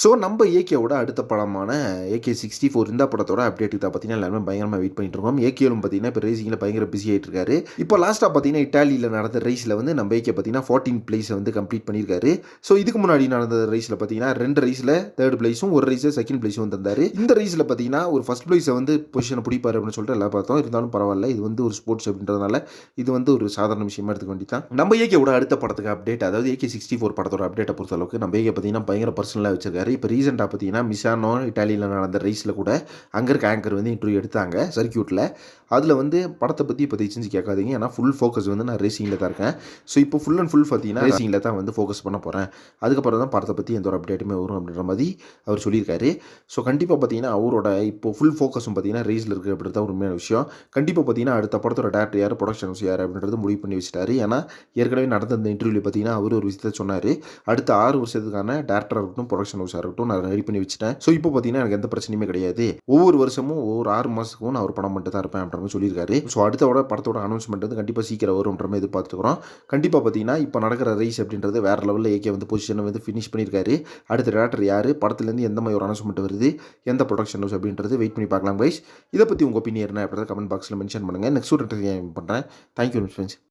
So நம்ம ஏகேவோட அடுத்த படமான ஏகே சிக்ஸ்டி ஃபோர் இந்த படத்தோட அப்டேட்டுக்கு தான் பார்த்தீங்கன்னா எல்லாருமே பயங்கரமாக வெயிட் பண்ணிட்டு இருக்கோம். ஏகேலும் பார்த்தீங்கன்னா இப்போ ரேசிங்கில் பயங்கர பிஸி ஆகிட்டு இருக்காரு. இப்போ லாஸ்ட்டாக பார்த்தீங்கன்னா இட்டாலியில் நடந்த ரேஸில் வந்து நம்ம ஏகே பார்த்தீங்கன்னா ஃபோர்டீன் பிளேஸை வந்து கம்ப்ளீட் பண்ணியிருக்காரு. ஸோ இதுக்கு முன்னாடி நடந்த ரேஸில் பார்த்தீங்கன்னா ரெண்டு ரேஸில் தேர்ட் பிளேஸும் ஒரு ரேஸில் செகண்ட் பிளேஸும் வந்திருந்தாரு. இந்த ரேஸில் பார்த்தீங்கன்னா ஒரு ஃபஸ்ட் பிளேஸை வந்து பொசிஷனை பிடிப்பாரு அப்படின்னு சொல்லிட்டு எல்லாம் பார்த்தோம். இருந்தாலும் பரவாயில்ல இது வந்து ஒரு ஸ்போர்ட்ஸ் அப்படின்றதுனால இது வந்து ஒரு சாதாரண விஷயமா எடுத்துக்க வேண்டியதான் நம்ம ஏகேவோட அடுத்த படத்துக்கு அப்டேட் அதாவது ஏகே சிக்ஸ்டி ஃபோர் படத்தோட அப்டேட்டை பொறுத்த அளவுக்கு நம்ம ஏகே பார்த்தீங்கன்னா பயங்கர பர்சனலாக வச்சிருக்காரு. இப்போ ரீசெண்டாக பார்த்தீங்கன்னா மிசானோ இட்டாலியில் நடந்த ரேஸில் கூட அங்கே இருக்க ஆங்கர் வந்து இன்டர்வியூ எடுத்தாங்க சர்க்கியூட்டில் அதில் வந்து படத்தை பற்றி இப்போ செஞ்சு கேட்காதீங்க. ஏன்னா ஃபுல் ஃபோக்கஸ் வந்து நான் ரேசிங்கில் தான் இருக்கேன். ஸோ இப்போ ஃபுல் அண்ட் ஃபுல் பார்த்தீங்கன்னா ரேசிங்கில் தான் வந்து ஃபோக்கஸ் பண்ண போகிறேன் அதுக்கப்புறம் தான் படத்தை பற்றி எந்த ஒரு அப்டேட்டுமே வரும் அப்படின்ற மாதிரி அவர் சொல்லியிருக்காரு. ஸோ கண்டிப்பாக பார்த்தீங்கன்னா அவரோட இப்போ ஃபுல் ஃபோக்கஸும் பார்த்தீங்கன்னா ரேஸில் இருக்குது அப்படின்றது தான் உண்மையான விஷயம். கண்டிப்பாக பார்த்தீங்கன்னா அடுத்த படத்தோட டேரக்டர் யார் ப்ரொடக்ஷன்ஸ் யார் அப்படின்றது முடிவு பண்ணி வச்சுட்டாரு. ஏன்னா ஏற்கனவே நடந்த இந்த இன்டர்வியூவில் பார்த்தீங்கன்னா அவர் ஒரு விஷயத்தை சொன்னார். அடுத்த ஆறு வருஷத்துக்கான டேரக்டராக இருக்கட்டும் ப்ரொடக்ஷன் ஹவுஸாக இருக்கட்டும் நான் ரெடி பண்ணி வச்சுட்டேன். ஸோ இப்போ பார்த்தீங்கன்னா எனக்கு எந்த பிரச்சனையுமே கிடையாது. ஒவ்வொரு வருஷமும் ஒவ்வொரு ஆறு மாதத்துக்கும் நான் ஒரு படம் மட்டும் தான் இருப்பேன் அப்படின்ற மாதிரி சொல்லியிருக்காரு. ஸோ அடுத்தோட படத்தோட அனௌன்ஸ்மெண்ட் வந்து கண்டிப்பாக சீக்கிரம் வரும்ன்ற மாதிரி எதிர்பார்த்துக்கிறோம் கண்டிப்பாக பார்த்தீங்கன்னா இப்போ நடக்கிற ரைஸ் அப்படின்றது வேறு லெவலில் ஏகே வந்து பொசிஷனை வந்து ஃபினிஷ் பண்ணியிருக்காரு. அடுத்த டேரக்டர் யார்? படத்துலேருந்து எந்த மாதிரி ஒரு அனௌன்ஸ்மெண்ட் வருது? எந்த ப்ரொடக்ஷன் ஹவுஸ் அப்படின்றது வெயிட் பண்ணி பார்க்கலாம் கைஸ் இதை பற்றி உங்கள் ஒப்பீனியன் என்ன அப்படின்றத கமெண்ட் பாக்ஸில் மென்ஷன் பண்ணுங்கள் நெக்ஸ்ட் ஒரு பண்ணுறேன் தேங்க்யூ ஃப்ரெண்ட்ஸ்